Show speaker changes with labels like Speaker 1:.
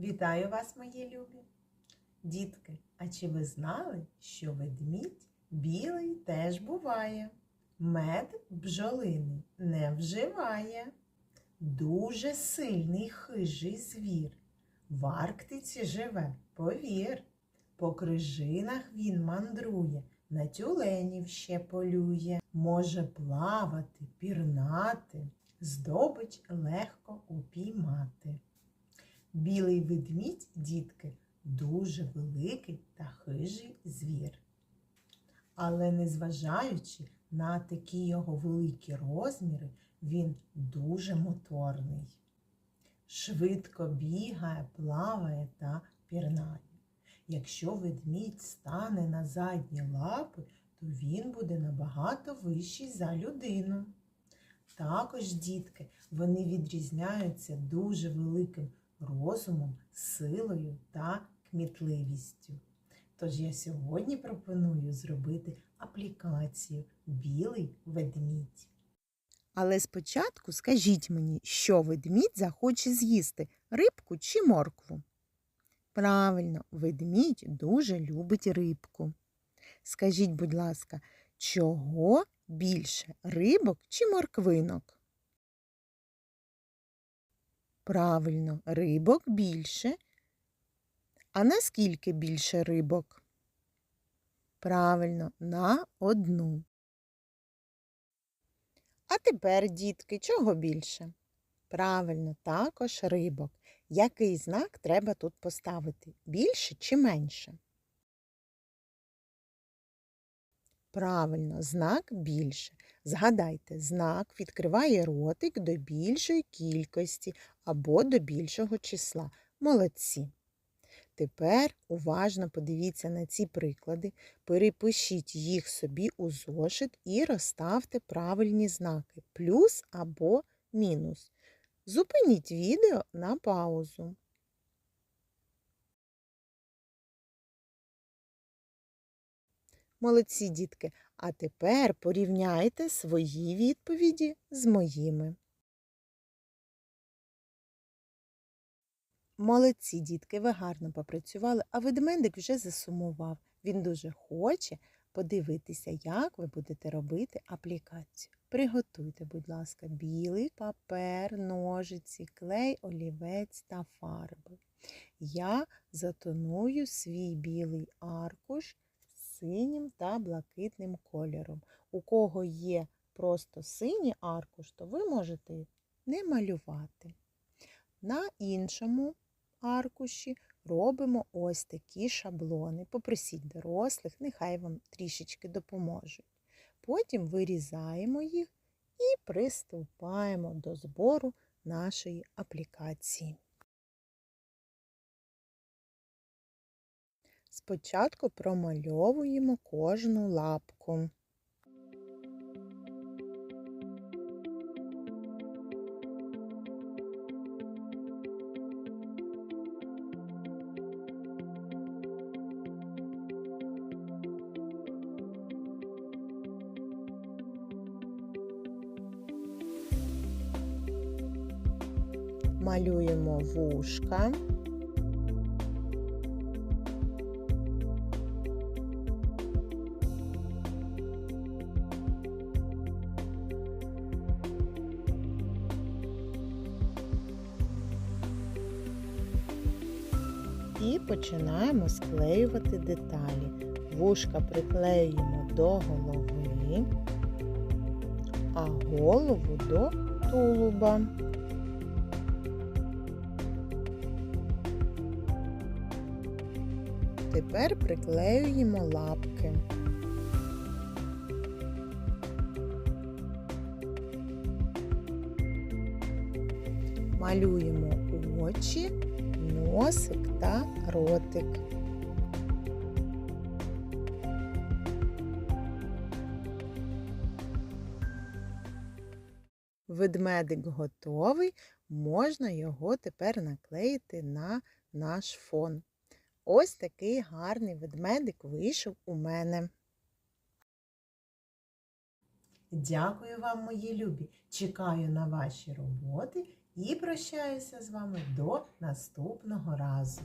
Speaker 1: Вітаю вас, мої любі! Дітки, а чи ви знали, що ведмідь білий теж буває? Мед бджолиний не вживає. Дуже сильний хижий звір. В Арктиці живе, повір. По крижинах він мандрує, на тюленів ще полює. Може плавати, пірнати, здобич легко упіймати. Білий ведмідь, дітки, дуже великий та хижий звір. Але незважаючи на такі його великі розміри, він дуже моторний. Швидко бігає, плаває та пірнає. Якщо ведмідь стане на задні лапи, то він буде набагато вищий за людину. Також, дітки, вони відрізняються дуже великим розумом, силою та кмітливістю. Тож я сьогодні пропоную зробити аплікацію Білий ведмідь.
Speaker 2: Але спочатку скажіть мені, що ведмідь захоче з'їсти рибку чи моркву? Правильно, ведмідь дуже любить рибку. Скажіть, будь ласка, чого більше рибок чи морквинок? Правильно, рибок більше. А наскільки більше рибок? Правильно, на одну. А тепер, дітки, чого більше? Правильно, також рибок. Який знак треба тут поставити? Більше чи менше? Правильно, знак більше. Згадайте, знак відкриває ротик до більшої кількості або до більшого числа. Молодці. Тепер уважно подивіться на ці приклади, перепишіть їх собі у зошит і розставте правильні знаки плюс або мінус. Зупиніть відео на паузу. Молодці, дітки, а тепер порівняйте свої відповіді з моїми. Молодці, дітки, ви гарно попрацювали, а ведмедик вже засумував. Він дуже хоче подивитися, як ви будете робити аплікацію. Приготуйте, будь ласка, білий папер, ножиці, клей, олівець та фарби. Я затоную свій білий аркуш синім та блакитним кольором. У кого є просто синій аркуш, то ви можете не малювати. На іншому аркуші робимо ось такі шаблони. Попросіть дорослих, нехай вам трішечки допоможуть. Потім вирізаємо їх і приступаємо до збору нашої аплікації. Спочатку промальовуємо кожну лапку. Малюємо вушка. І починаємо склеювати деталі. Вушка приклеюємо до голови, а голову до тулуба. Тепер приклеюємо лапки. Малюємо очі, носик та ротик. Ведмедик готовий, можна його тепер наклеїти на наш фон. Ось такий гарний ведмедик вийшов у мене.
Speaker 1: Дякую вам, мої любі! Чекаю на ваші роботи і прощаюся з вами до наступного разу.